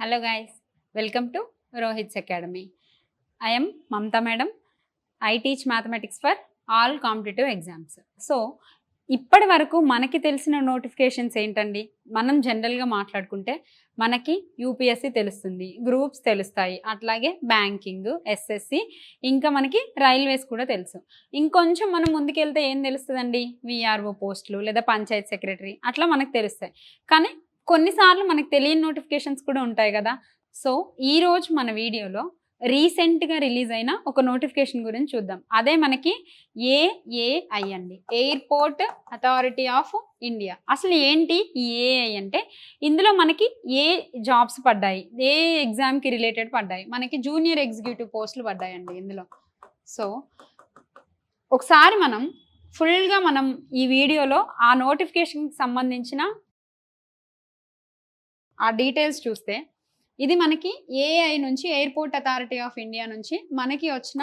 Hello guys welcome to Rohit's academy I am Mamata madam I teach mathematics for all competitive exams so ఇప్పటి వరకు మనకి తెలిసిన notifications ఏంటండి? మనం జనరల్గా మాట్లాడుకుంటే మనకి యూపీఎస్సి తెలుస్తుంది గ్రూప్స్ తెలుస్తాయి అట్లాగే బ్యాంకింగ్ ఎస్ఎస్సి ఇంకా మనకి రైల్వేస్ కూడా తెలుసు. ఇంకొంచెం మనం ముందుకెళ్తే ఏం తెలుస్తుందండి? విఆర్ఓ పోస్టులు లేదా పంచాయత్ సెక్రటరీ అట్లా మనకు తెలుస్తాయి. కానీ కొన్నిసార్లు మనకు తెలియని నోటిఫికేషన్స్ కూడా ఉంటాయి కదా. సో ఈ రోజు మన వీడియోలో రీసెంట్గా రిలీజ్ అయిన ఒక నోటిఫికేషన్ గురించి చూద్దాం. అదే మనకి ఏఏఐ అండి. ఎయిర్పోర్ట్ అథారిటీ ఆఫ్ ఇండియా అసలు ఏంటి ఈ ఏఐ అంటే? ఇందులో మనకి ఏ జాబ్స్ పడ్డాయి? ఏ ఎగ్జామ్కి రిలేటెడ్ పడ్డాయి? మనకి జూనియర్ ఎగ్జిక్యూటివ్ పోస్టులు పడ్డాయండి ఇందులో. సో ఒకసారి మనం ఫుల్గా మనం ఈ వీడియోలో ఆ నోటిఫికేషన్కి సంబంధించిన ఆ డీటెయిల్స్ చూస్తే ఇది మనకి ఏఐ నుంచి ఎయిర్పోర్ట్ అథారిటీ ఆఫ్ ఇండియా నుంచి మనకి వచ్చిన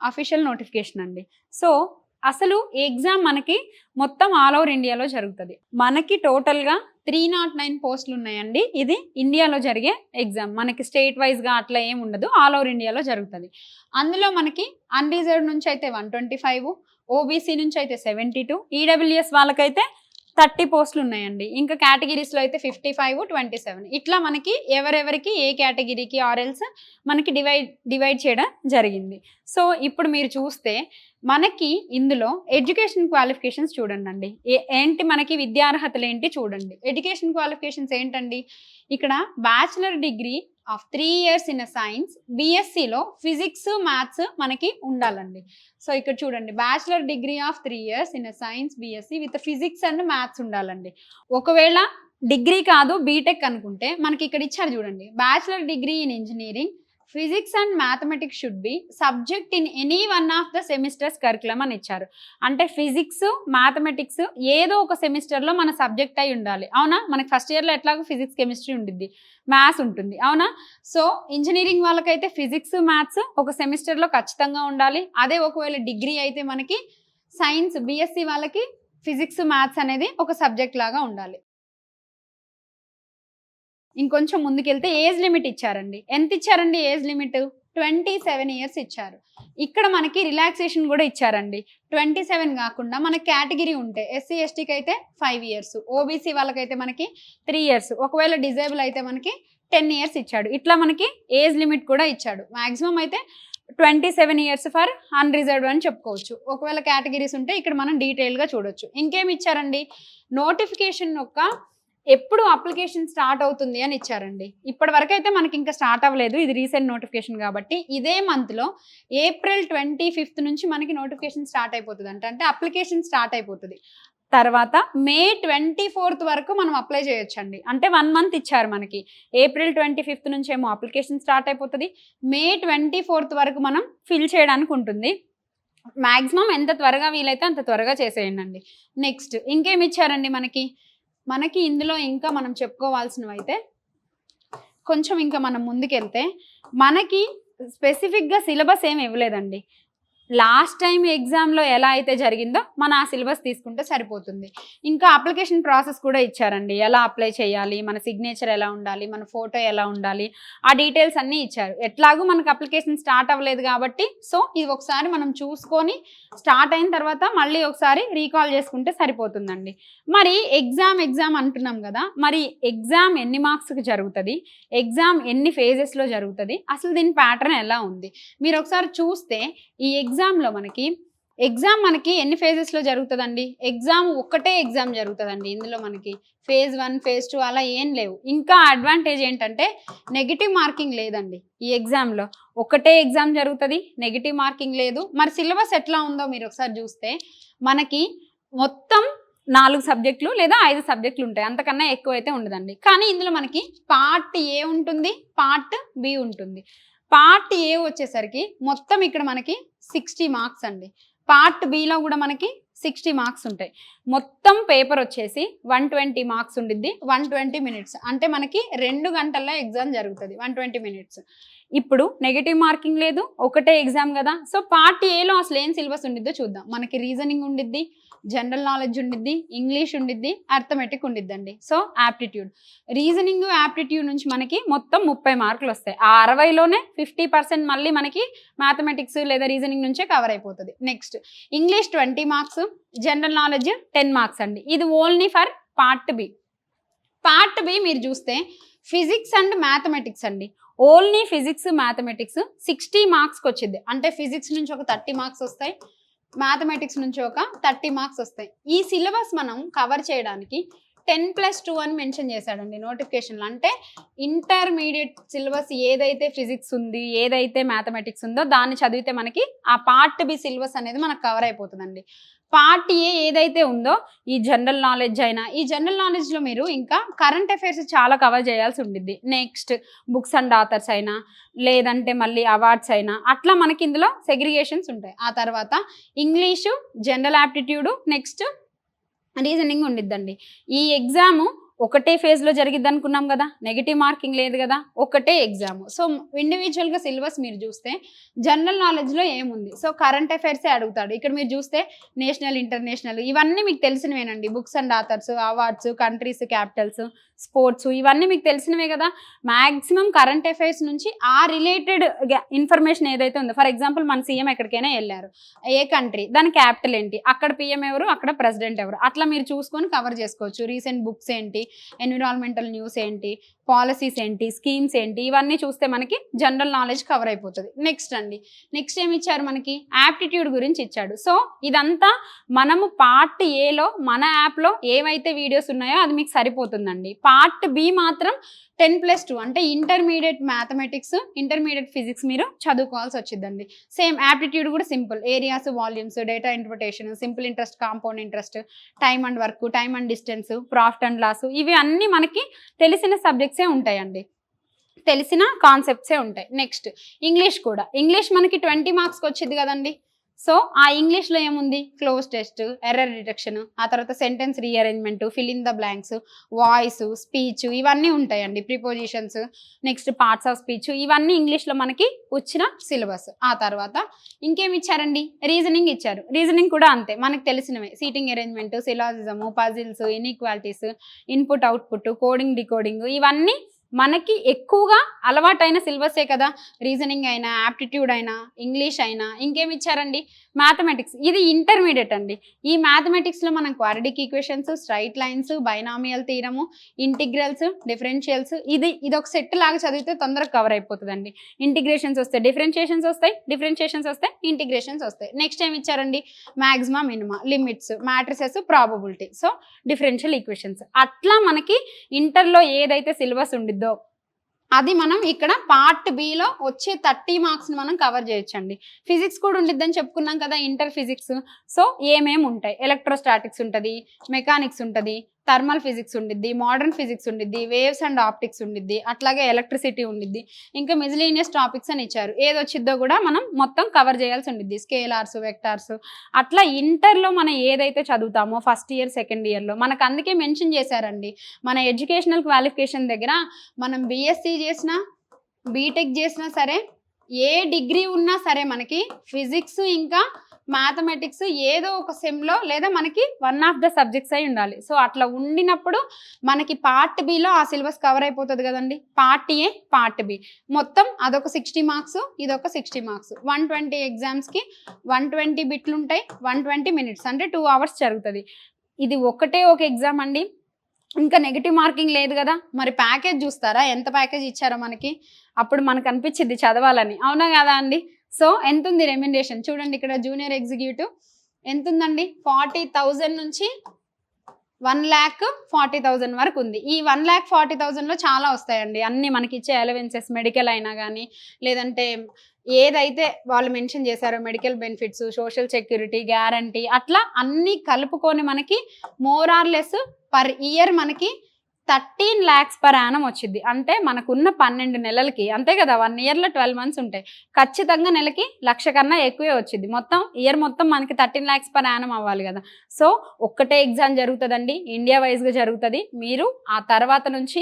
అఫీషియల్ నోటిఫికేషన్ అండి. సో అసలు ఎగ్జామ్ మనకి మొత్తం ఆల్ ఓవర్ ఇండియాలో జరుగుతుంది. మనకి టోటల్గా త్రీ నాట్ నైన్ పోస్టులు ఉన్నాయండి. ఇది ఇండియాలో జరిగే ఎగ్జామ్ మనకి స్టేట్ వైజ్గా అట్లా ఏం ఉండదు. ఆల్ ఓవర్ ఇండియాలో జరుగుతుంది. అందులో మనకి అన్రిజర్వ్ నుంచి అయితే వన్ ట్వంటీ ఫైవ్ ఓబీసీ నుంచి అయితే సెవెంటీ టూ ఈడబ్ల్యూఎస్ వాళ్ళకైతే థర్టీ పోస్టులు ఉన్నాయండి. ఇంకా కేటగిరీస్లో అయితే ఫిఫ్టీ ఫైవ్ ట్వంటీ సెవెన్. ఇట్లా మనకి ఎవరెవరికి ఏ కేటగిరీకి ఆర్ఎల్స్ మనకి డివైడ్ డివైడ్ చేయడం జరిగింది. సో ఇప్పుడు మీరు చూస్తే మనకి ఇందులో ఎడ్యుకేషన్ క్వాలిఫికేషన్స్ చూడండి అండి ఏ- ఏంటి మనకి విద్యార్హతలు ఏంటి చూడండి. ఎడ్యుకేషన్ క్వాలిఫికేషన్స్ ఏంటండి? ఇక్కడ bachelor degree of three years in science బీఎస్సీలో physics maths మనకి ఉండాలండి. సో ఇక్కడ చూడండి bachelor degree of three years in science BSc with physics and maths ఉండాలండి. ఒకవేళ డిగ్రీ కాదు బీటెక్ అనుకుంటే మనకి ఇక్కడ ఇచ్చారు చూడండి bachelor degree in engineering physics and mathematics should be subject in any one of the semesters curriculum అని ఇచ్చారు. అంటే ఫిజిక్స్ మ్యాథమెటిక్స్ ఏదో ఒక సెమిస్టర్లో మన సబ్జెక్ట్ అయి ఉండాలి. అవునా? మనకి ఫస్ట్ ఇయర్లో ఎట్లాగో ఫిజిక్స్ కెమిస్ట్రీ ఉండిద్ది. మ్యాథ్స్ ఉంటుంది. అవునా? సో ఇంజనీరింగ్ వాళ్ళకైతే ఫిజిక్స్ మ్యాథ్స్ ఒక సెమిస్టర్లో ఖచ్చితంగా ఉండాలి. అదే ఒకవేళ డిగ్రీ అయితే మనకి సైన్స్ బీఎస్సీ వాళ్ళకి ఫిజిక్స్ మ్యాథ్స్ అనేది ఒక సబ్జెక్ట్ లాగా ఉండాలి. ఇంకొంచెం ముందుకెళ్తే ఏజ్ లిమిట్ ఇచ్చారండి. ఎంత ఇచ్చారండి age limit? Twenty seven years ఇచ్చారు. ఇక్కడ మనకి రిలాక్సేషన్ కూడా ఇచ్చారండి. ట్వంటీ సెవెన్ కాకుండా మన కేటగిరీ ఉంటే ఎస్సీ ఎస్టీకి అయితే ఫైవ్ ఇయర్స్ ఓబీసీ వాళ్ళకైతే మనకి త్రీ ఇయర్స్ ఒకవేళ డిజేబుల్ అయితే మనకి టెన్ ఇయర్స్ ఇచ్చాడు. ఇట్లా మనకి ఏజ్ లిమిట్ కూడా ఇచ్చాడు. మాక్సిమం అయితే twenty seven years for unreserved అని చెప్పుకోవచ్చు. ఒకవేళ కేటగిరీస్ ఉంటే ఇక్కడ మనం డీటెయిల్గా చూడొచ్చు. ఇంకేమి ఇచ్చారండి? నోటిఫికేషన్ యొక్క ఎప్పుడు అప్లికేషన్ స్టార్ట్ అవుతుంది అని ఇచ్చారండి. ఇప్పటి వరకు అయితే మనకి ఇంకా స్టార్ట్ అవ్వలేదు. ఇది రీసెంట్ నోటిఫికేషన్ కాబట్టి ఇదే మంత్లో ఏప్రిల్ ట్వంటీ ఫిఫ్త్ నుంచి మనకి నోటిఫికేషన్ స్టార్ట్ అయిపోతుంది అంటే అంటే అప్లికేషన్ స్టార్ట్ అయిపోతుంది. తర్వాత మే ట్వంటీ ఫోర్త్ వరకు మనం అప్లై చేయొచ్చండి. అంటే వన్ మంత్ ఇచ్చారు మనకి. ఏప్రిల్ ట్వంటీ ఫిఫ్త్ నుంచి ఏమో అప్లికేషన్ స్టార్ట్ అయిపోతుంది. మే ట్వంటీ ఫోర్త్ వరకు మనం ఫిల్ చేయడానికి ఉంటుంది. మ్యాక్సిమం ఎంత త్వరగా వీలైతే అంత త్వరగా చేసేయండి నెక్స్ట్ ఇంకేమి ఇచ్చారండి మనకి? మనకి ఇందులో ఇంకా మనం చెప్పుకోవాల్సినవి అయితే కొంచెం ఇంకా మనం ముందుకెళ్తే మనకి స్పెసిఫిక్గా సిలబస్ ఏమి ఇవ్వలేదండి. లాస్ట్ టైం ఎగ్జామ్లో ఎలా అయితే జరిగిందో మన ఆ సిలబస్ తీసుకుంటే సరిపోతుంది. ఇంకా అప్లికేషన్ ప్రాసెస్ కూడా ఇచ్చారండి. ఎలా అప్లై చేయాలి మన సిగ్నేచర్ ఎలా ఉండాలి మన ఫోటో ఎలా ఉండాలి ఆ డీటెయిల్స్ అన్నీ ఇచ్చారు. ఎట్లాగూ మనకు అప్లికేషన్ స్టార్ట్ అవ్వలేదు కాబట్టి సో ఇది ఒకసారి మనం చూసుకొని స్టార్ట్ అయిన తర్వాత మళ్ళీ ఒకసారి రీకాల్ చేసుకుంటే సరిపోతుందండి. మరి ఎగ్జామ్ ఎగ్జామ్ అంటున్నాం కదా మరి ఎగ్జామ్ ఎన్ని మార్క్స్కి జరుగుతుంది ఎగ్జామ్ ఎన్ని ఫేజెస్లో జరుగుతుంది అసలు దీని ప్యాటర్న్ ఎలా ఉంది? మీరు ఒకసారి చూస్తే ఈ ఎగ్జామ్లో మనకి ఎగ్జామ్ మనకి ఎన్ని ఫేజెస్లో జరుగుతుందండి? ఎగ్జామ్ ఒక్కటే ఎగ్జామ్ జరుగుతుందండి. ఇందులో మనకి ఫేజ్ వన్ ఫేజ్ టూ అలా ఏం లేవు. ఇంకా అడ్వాంటేజ్ ఏంటంటే నెగిటివ్ మార్కింగ్ లేదండి ఈ ఎగ్జామ్లో ఒకటే ఎగ్జామ్ జరుగుతుంది నెగిటివ్ మార్కింగ్ లేదు. మరి సిలబస్ ఎట్లా ఉందో మీరు ఒకసారి చూస్తే మనకి మొత్తం నాలుగు సబ్జెక్టులు లేదా ఐదు సబ్జెక్టులు ఉంటాయి. అంతకన్నా ఎక్కువ అయితే ఉండదండి. కానీ ఇందులో మనకి పార్ట్ ఏ ఉంటుంది పార్ట్ బి ఉంటుంది. పార్ట్ ఏ వచ్చేసరికి మొత్తం ఇక్కడ మనకి సిక్స్టీ మార్క్స్ అండి. పార్ట్ బిలో కూడా మనకి సిక్స్టీ మార్క్స్ ఉంటాయి. మొత్తం పేపర్ వచ్చేసి వన్ ట్వంటీ మార్క్స్ ఉండిద్ది. One twenty minutes. అంటే మనకి రెండు గంటల్లో ఎగ్జామ్ జరుగుతుంది. One twenty minutes. ఇప్పుడు నెగిటివ్ మార్కింగ్ లేదు ఒకటే ఎగ్జామ్ కదా. సో పార్ట్ ఏలో అసలు ఏం సిలబస్ ఉండిద్దో చూద్దాం. మనకి రీజనింగ్ ఉండిద్ది జనరల్ నాలెడ్జ్ ఉండిద్ది ఇంగ్లీష్ ఉండిద్ది అర్థమెటిక్ ఉండిద్దండి. సో యాప్టిట్యూడ్ రీజనింగ్ యాప్టిట్యూడ్ నుంచి మనకి మొత్తం ముప్పై మార్కులు వస్తాయి. ఆ అరవైలోనే ఫిఫ్టీ పర్సెంట్ మళ్ళీ మనకి మ్యాథమెటిక్స్ లేదా రీజనింగ్ నుంచే కవర్ అయిపోతుంది. Next English twenty marks general knowledge ten marks అండి. ఇది only for part B part B మీరు చూస్తే ఫిజిక్స్ అండ్ మ్యాథమెటిక్స్ అండి. ఓన్లీ ఫిజిక్స్ మ్యాథమెటిక్స్ సిక్స్టీ మార్క్స్కి వచ్చింది. అంటే ఫిజిక్స్ నుంచి ఒక థర్టీ మార్క్స్ వస్తాయి మ్యాథమెటిక్స్ నుంచి ఒక థర్టీ మార్క్స్ వస్తాయి. ఈ సిలబస్ మనం కవర్ చేయడానికి టెన్ ప్లస్ టూ అని మెన్షన్ చేశాడండి నోటిఫికేషన్లో. అంటే ఇంటర్మీడియట్ సిలబస్ ఏదైతే ఫిజిక్స్ ఉంది ఏదైతే మ్యాథమెటిక్స్ ఉందో దాన్ని చదివితే మనకి ఆ పార్ట్ బి సిలబస్ అనేది మనకు కవర్ అయిపోతుందండి. పార్ట్ ఏ ఏదైతే ఉందో ఈ జనరల్ నాలెడ్జ్ అయినా ఈ జనరల్ నాలెడ్జ్లో మీరు ఇంకా కరెంట్ అఫైర్స్ చాలా కవర్ చేయాల్సి ఉండిద్ది. నెక్స్ట్ బుక్స్ అండ్ ఆథర్స్ అయినా లేదంటే మళ్ళీ అవార్డ్స్ అయినా అట్లా మనకి ఇందులో సెగ్రిగేషన్స్ ఉంటాయి. ఆ తర్వాత English general aptitude next reasoning ఉండిద్దండి. ఈ ఎగ్జాము ఒకటే ఫేజ్లో జరిగిద్ది అనుకున్నాం కదా నెగిటివ్ మార్కింగ్ లేదు కదా ఒకటే ఎగ్జామ్ సో ఇండివిజువల్గా సిలబస్ మీరు చూస్తే జనరల్ నాలెడ్జ్లో ఏముంది? సో కరెంట్ అఫైర్సే అడుగుతాడు. ఇక్కడ మీరు చూస్తే నేషనల్ ఇంటర్నేషనల్ ఇవన్నీ మీకు తెలిసినవేనండి. Books and authors awards countries capitals sports ఇవన్నీ మీకు తెలిసినవే కదా. మ్యాక్సిమం కరెంట్ అఫైర్స్ నుంచి ఆ రిలేటెడ్ ఇన్ఫర్మేషన్ ఏదైతే ఉందో ఫర్ ఎగ్జాంపుల్ మన సీఎం ఎక్కడికైనా వెళ్ళారు ఏ కంట్రీ దాని క్యాపిటల్ ఏంటి అక్కడ పిఎం ఎవరు అక్కడ ప్రెసిడెంట్ ఎవరు అట్లా మీరు చూసుకొని కవర్ చేసుకోవచ్చు. రీసెంట్ బుక్స్ ఏంటి ఎన్విరాన్మెంటల్ న్యూస్ ఏంటి పాలసీస్ ఏంటి స్కీమ్స్ ఏంటి ఇవన్నీ చూస్తే మనకి జనరల్ నాలెడ్జ్ కవర్ అయిపోతుంది. నెక్స్ట్ అండి నెక్స్ట్ ఏమి ఇచ్చారు మనకి? యాప్టిట్యూడ్ గురించి ఇచ్చాడు. సో ఇదంతా మనము పార్ట్ ఏలో మన యాప్లో ఏవైతే వీడియోస్ ఉన్నాయో అది మీకు సరిపోతుందండి. పార్ట్ బి మాత్రం టెన్ ప్లస్ టూ అంటే ఇంటర్మీడియట్ మ్యాథమెటిక్స్ ఇంటర్మీడియట్ ఫిజిక్స్ మీరు చదువుకోవాల్సి వచ్చిందండి. సేమ్ యాప్టిట్యూడ్ కూడా simple areas volumes data interpretation simple interest compound interest time and work time and distance profit and loss ఇవి అన్నీ మనకి తెలిసిన సబ్జెక్ట్సే ఉంటాయండి. తెలిసిన కాన్సెప్ట్సే ఉంటాయి. నెక్స్ట్ ఇంగ్లీష్ కూడా. ఇంగ్లీష్ మనకి ట్వంటీ మార్క్స్కి వచ్చింది కదండి. సో ఆ ఇంగ్లీష్లో ఏముంది? క్లోజ్ టెస్ట్ ఎర్రర్ డిటెక్షన్ ఆ తర్వాత sentence rearrangement fill in the blanks voice speech ఇవన్నీ ఉంటాయండి prepositions next parts of speech ఇవన్నీ ఇంగ్లీష్లో మనకి వచ్చిన సిలబస్. ఆ తర్వాత ఇంకేమి ఇచ్చారండి? రీజనింగ్ ఇచ్చారు. రీజనింగ్ కూడా అంతే మనకు తెలిసినవే. Seating arrangement సిలాజిజము puzzles inequalities input output coding decoding ఇవన్నీ మనకి ఎక్కువగా అలవాటైన సిలబసే కదా. రీజనింగ్ అయినా యాప్టిట్యూడ్ అయినా ఇంగ్లీష్ అయినా ఇంకేమి ఇచ్చారండి? మ్యాథమెటిక్స్. ఇది ఇంటర్మీడియట్ అండి. ఈ మ్యాథమెటిక్స్లో మనం quadratic equations straight lines binomial తీరము ఇంటిగ్రల్స్ డిఫరెన్షియల్స్ ఇది ఇది ఒక సెట్ లాగా చదివితే తొందరగా కవర్ అయిపోతుందండి. ఇంటిగ్రేషన్స్ వస్తాయి డిఫరెన్షియేషన్స్ వస్తాయి డిఫరెన్షియేషన్స్ వస్తాయి ఇంటిగ్రేషన్స్ వస్తాయి. నెక్స్ట్ ఏమి ఇచ్చారండి? Maxima minima limits matrices probability. So differential equations. అట్లా మనకి ఇంటర్లో ఏదైతే సిలబస్ ఉండిద్దో అది మనం ఇక్కడ పార్ట్ బిలో వచ్చే థర్టీ మార్క్స్ని మనం కవర్ చేయొచ్చండి. ఫిజిక్స్ కూడా ఉండిద్దని చెప్పుకున్నాం కదా ఇంటర్ ఫిజిక్స్ సో ఏమేమి ఉంటాయి? ఎలక్ట్రోస్టాటిక్స్ ఉంటుంది మెకానిక్స్ ఉంటుంది థర్మల్ ఫిజిక్స్ ఉండిద్ది మోడర్న్ ఫిజిక్స్ ఉండిద్ది వేవ్స్ అండ్ ఆప్టిక్స్ ఉండిద్ది అట్లాగే ఎలక్ట్రిసిటీ ఉండిద్ది. ఇంకా మిజిలీనియస్ టాపిక్స్ అని ఇచ్చారు. ఏది వచ్చిద్దో కూడా మనం మొత్తం కవర్ చేయాల్సి ఉండిద్ది. Scalars vectors. అట్లా ఇంటర్లో మనం ఏదైతే చదువుతామో ఫస్ట్ ఇయర్ సెకండ్ ఇయర్లో మనకు అందుకే మెన్షన్ చేశారండి. మన ఎడ్యుకేషనల్ క్వాలిఫికేషన్ దగ్గర మనం బీఎస్సీ చేసినా బీటెక్ చేసినా సరే ఏ డిగ్రీ ఉన్నా సరే మనకి ఫిజిక్స్ ఇంకా మ్యాథమెటిక్స్ ఏదో ఒక సెమ్లో లేదా మనకి వన్ ఆఫ్ ద సబ్జెక్ట్స్ అయి ఉండాలి. సో అట్లా ఉండినప్పుడు మనకి పార్ట్ బిలో ఆ సిలబస్ కవర్ అయిపోతుంది కదండి. Part A part B. మొత్తం అదొక సిక్స్టీ మార్క్స్ ఇదొక సిక్స్టీ మార్క్స్. వన్ ట్వంటీ ఎగ్జామ్స్కి వన్ ట్వంటీ బిట్లు ఉంటాయి వన్ ట్వంటీ మినిట్స్ అంటే టూ అవర్స్ జరుగుతుంది. ఇది ఒకటే ఒక ఎగ్జామ్ అండి. ఇంకా నెగిటివ్ మార్కింగ్ లేదు కదా? మరి ప్యాకేజ్ చూస్తారా? ఎంత ప్యాకేజ్ ఇచ్చారో మనకి? అప్పుడు మనకు అనిపించింది చదవాలని. అవునా కదా అండి? సో ఎంత ఉంది రెమ్యునరేషన్ చూడండి ఇక్కడ జూనియర్ ఎగ్జిక్యూటివ్ ఎంత ఉందండి ఫార్టీ థౌజండ్ నుంచి వన్ ల్యాక్ ఫార్టీ థౌజండ్ వరకు ఉంది. ఈ వన్ ల్యాక్ ఫార్టీ థౌజండ్లో చాలా వస్తాయండి. అన్ని మనకి ఇచ్చే అలవెన్సెస్ మెడికల్ అయినా కానీ లేదంటే ఏదైతే వాళ్ళు మెన్షన్ చేశారో medical benefits social security guarantee అట్లా అన్నీ కలుపుకొని మనకి more or less per year మనకి థర్టీన్ ల్యాక్స్ పర్ యానం వచ్చింది అంటే మనకున్న పన్నెండు నెలలకి అంతే కదా వన్ ఇయర్లో ట్వెల్వ్ మంత్స్ ఉంటాయి ఖచ్చితంగా నెలకి లక్ష కన్నా ఎక్కువే వచ్చింది మొత్తం ఇయర్ మొత్తం మనకి థర్టీన్ ల్యాక్స్ పర్ యానం అవ్వాలి కదా. సో ఒక్కటే ఎగ్జామ్ జరుగుతుందండి. ఇండియా వైజ్గా జరుగుతుంది. మీరు ఆ తర్వాత నుంచి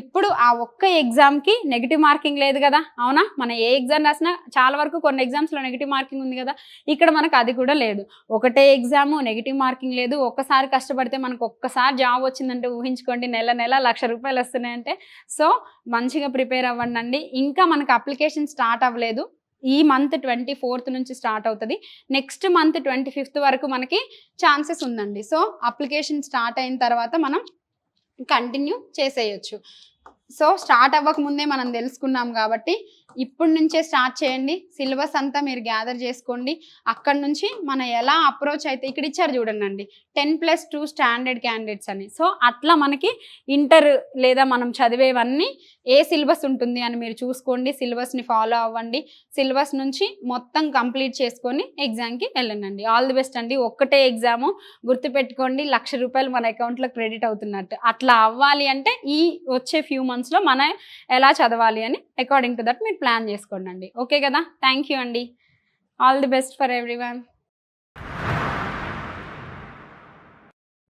ఇప్పుడు ఆ ఒక్క ఎగ్జామ్కి నెగిటివ్ మార్కింగ్ లేదు కదా. అవునా? మన ఏ ఎగ్జామ్ రాసినా చాలా వరకు కొన్ని ఎగ్జామ్స్లో నెగిటివ్ మార్కింగ్ ఉంది కదా. ఇక్కడ మనకు అది కూడా లేదు. ఒకటే ఎగ్జామ్ నెగిటివ్ మార్కింగ్ లేదు. ఒక్కసారి కష్టపడితే మనకు ఒక్కసారి జాబ్ వచ్చిందంటే ఊహించుకోండి నెల నెల లక్ష రూపాయలు వస్తున్నాయంటే సో మంచిగా ప్రిపేర్ అవ్వండి అండి ఇంకా మనకు అప్లికేషన్ స్టార్ట్ అవ్వలేదు. ఈ మంత్ ట్వంటీ ఫోర్త్ నుంచి స్టార్ట్ అవుతుంది. నెక్స్ట్ మంత్ ట్వంటీ ఫిఫ్త్ వరకు మనకి ఛాన్సెస్ ఉందండి. సో అప్లికేషన్ స్టార్ట్ అయిన తర్వాత మనం కంటిన్యూ చేసేయచ్చు. సో స్టార్ట్ అవ్వక ముందే మనం తెలుసుకున్నాం కాబట్టి ఇప్పటి నుంచే స్టార్ట్ చేయండి. సిలబస్ అంతా మీరు గ్యాదర్ చేసుకోండి. అక్కడ నుంచి మన ఎలా అప్రోచ్ అయితే ఇక్కడ ఇచ్చారు చూడండి ten plus two standard candidates అని. సో అట్లా మనకి ఇంటర్ లేదా మనం చదివేవన్నీ ఏ సిలబస్ ఉంటుంది అని మీరు చూసుకోండి. సిలబస్ని ఫాలో అవ్వండి. సిలబస్ నుంచి మొత్తం కంప్లీట్ చేసుకొని ఎగ్జామ్కి వెళ్ళండి ఆల్ ది బెస్ట్ అండి. ఒక్కటే ఎగ్జాము గుర్తుపెట్టుకోండి. లక్ష రూపాయలు మన అకౌంట్లో క్రెడిట్ అవుతున్నట్టు. అట్లా అవ్వాలి అంటే ఈ వచ్చే ఫ్యూ మంత్స్లో మన ఎలా చదవాలి అని అకార్డింగ్ టు దట్ మీరు ప్లాన్ చేసుకోండి అండి. ఓకే కదా? థ్యాంక్ యూ అండి. All the best for every